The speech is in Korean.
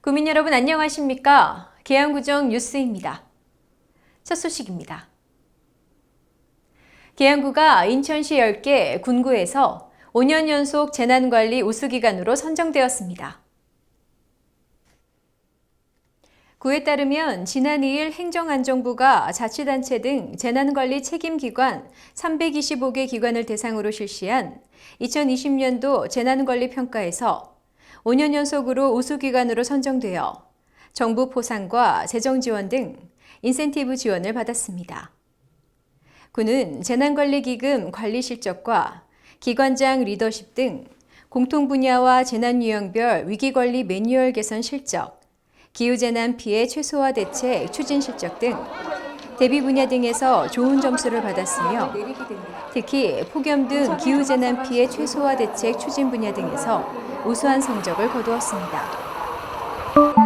국민 여러분 안녕하십니까? 계양구정 뉴스입니다. 첫 소식입니다. 계양구가 인천시 10개 군구에서 5년 연속 재난관리 우수기관으로 선정되었습니다. 구에 따르면 지난 2일 행정안전부가 자치단체 등 재난관리 책임기관 325개 기관을 대상으로 실시한 2020년도 재난관리 평가에서 5년 연속으로 우수기관으로 선정되어 정부 포상과 재정 지원 등 인센티브 지원을 받았습니다. 군은 재난관리기금 관리 실적과 기관장 리더십 등 공통 분야와 재난 유형별 위기관리 매뉴얼 개선 실적, 기후재난 피해 최소화 대책 추진 실적 등 대비 분야 등에서 좋은 점수를 받았으며 특히 폭염 등 기후재난 피해 최소화 대책 추진 분야 등에서 우수한 성적을 거두었습니다.